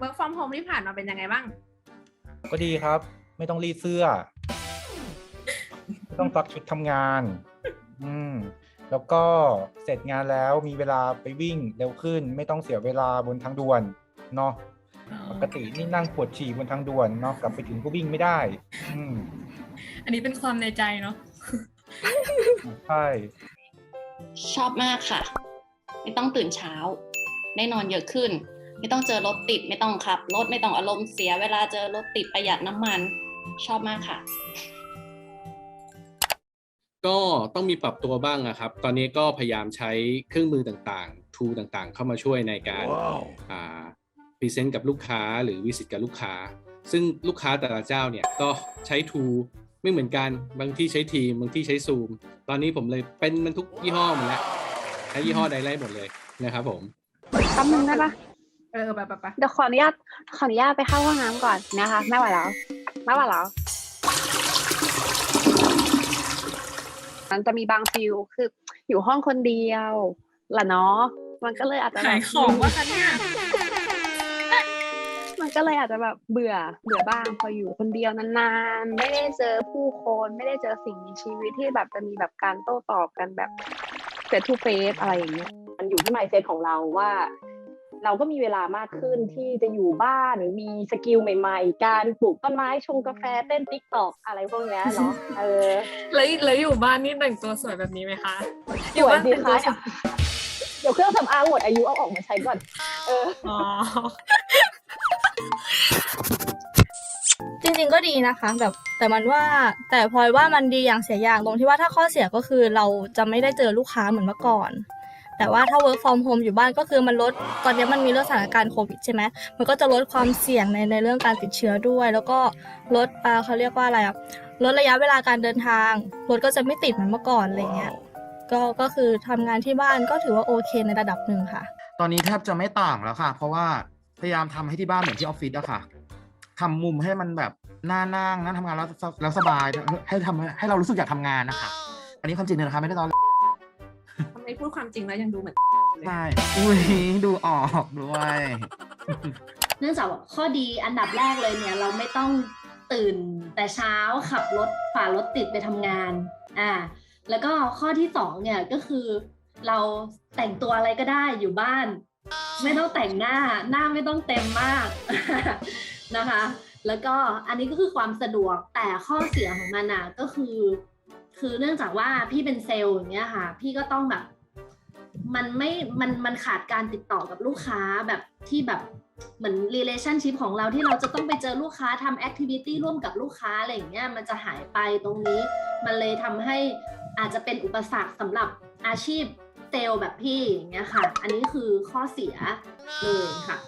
work from home ที่ผ่านมาเป็นยังไงบ้าง ก็ดีครับ ไม่ต้องรีดเสื้อ ไม่ต้องซักชุดทำงาน อืม แล้วก็เสร็จงานแล้วมีเวลาไปวิ่งเร็วขึ้น ไม่ต้องเสียเวลาบนทางด่วนเนาะปกตินี่นั่งปวดฉี่บนทางด่วนเนาะกลับไปถึงก็วิ่งไม่ได้ อืม อันนี้เป็นความในใจเนาะใช่ชอบมากค่ะ ไม่ต้องตื่นเช้า ได้นอนเยอะขึ้น ไม่ต้องเจอรถติด ไม่ต้องขับรถไม่ต้องอารมณ์เสีย เวลาเจอรถติดประหยัดน้ำมันชอบมากค่ะ ก็ต้องมีปรับตัวบ้างอะครับ ตอนนี้ก็พยายามใช้เครื่องมือต่างๆ ทูต่างๆ เข้ามาช่วยในการอ่าพรีเซนต์กับลูกค้าหรือวิสิตกับลูกค้า ซึ่งลูกค้าแต่ละเจ้าเนี่ยก็ใช้ทูไม่เหมือนกันบางที่ใช้ทีมบางที่ใช้ซูม ตอนนี้ผมเลยเป็นมันทุกยี่ห้อหมดแล้วใช้ยี่ห้อใดไล่หมดเลยนะครับผมแป๊บนึงได้ปะ เออไปไปไปเดี๋ยวขออนุญาตขออนุญาตไปเข้าห้องน้ำก่อนนะคะไม่ไหวแล้วไม่ไหวแล้วมันจะมีบางฟิลคือ อยู่ห้องคนเดียวล่ะเนาะมันก็เลยอาจจะแบบขายของว่าคะเนี่ยมันก็เลยอาจจะแบบเบื่อเบื่อบ้างพออยู่คนเดียวนานๆ ไม่ได้เจอผู้คนไม่ได้เจอสิ่งมีชีวิตที่แบบจะมีแบบการโต้ตอบกันแบบเฟสทูเฟสอะไรอย่างเงี้ยมันอยู่ที่ mindset ของเราว่า เราก็มีเวลามากขึ้นที่จะอยู่บ้านหรือมีสกิลใหม่ๆ การปลูกต้นไม้ชงกาแฟเต้นติ๊กตอกอะไรพวกเนี้ยเนาะเออแล้วแล้วอยู่บ้านนี่แต่งตัวสวยแบบนี้ไหมคะสวยดีแต่งตัวคะเดี๋ยวเครื่องสำอางหมดอายุเอาออกมาใช้ก่อนเอออ๋อจริงๆก็ดีนะคะแบบแต่มันว่าแต่พลอยว่ามันดีอย่างเสียอย่างตรงที่ว่าถ้าข้อเสียก็คือเราจะไม่ได้เจอลูกค้าเหมือนเมื่อก่อน แต่ว่าถ้า work from home อยู่บ้านก็คือมันลดตอนนี้มันมีเรื่องสถานการณ์โควิดใช่ไหมมันก็จะลดความเสี่ยงในในเรื่องการติดเชื้อด้วย แล้วก็ลดอ่าเขาเรียกว่าอะไรอะลดระยะเวลาการเดินทางรถก็จะไม่ติดเหมือนเมื่อก่อนอะไรเงี้ยก็ก็คือทำงานที่บ้านก็ถือว่าโอเคในระดับหนึ่งค่ะ ตอนนี้แทบจะไม่ต่างแล้วค่ะ เพราะว่าพยายามทำให้ที่บ้านเหมือนที่ออฟฟิศอะค่ะทำมุมให้มันแบบน่านั่งนั่งทำงานแล้วแล้วสบายให้ทำให้เรารู้สึกอยากทำงานนะคะ อันนี้ความจริงเลยนะคะไม่ได้ตอนทำไม พูดความจริงแล้วยังดูเหมือนใช่อุ้ยดูออกด้วยเนื่องจากว่าข้อดีอันดับแรกเลยเนี่ย เราไม่ต้องตื่นแต่เช้าขับรถฝ่ารถติดไปทำงานอ่าแล้วก็ข้อที่สองเนี่ยก็คือ เราแต่งตัวอะไรก็ได้อยู่บ้าน ไม่ต้องแต่งหน้าหน้าไม่ต้องเต็มมากนะคะ แล้วก็อันนี้ก็คือความสะดวกแต่ข้อเสียของมันอะก็คือ คือเนื่องจากว่าพี่เป็นเซลล์อย่างเงี้ยค่ะ พี่ก็ต้องแบบ มันไม่มันมันขาดการติดต่อกับลูกค้าแบบที่แบบเหมือน relationship ของเราที่เราจะต้องไปเจอลูกค้าทำ activity ร่วมกับลูกค้าอะไรอย่างเงี้ยมันจะหายไปตรงนี้ มันเลยทำให้อาจจะเป็นอุปสรรคสำหรับอาชีพเซลแบบพี่อย่างเงี้ยค่ะ อันนี้คือข้อเสียเลยค่ะ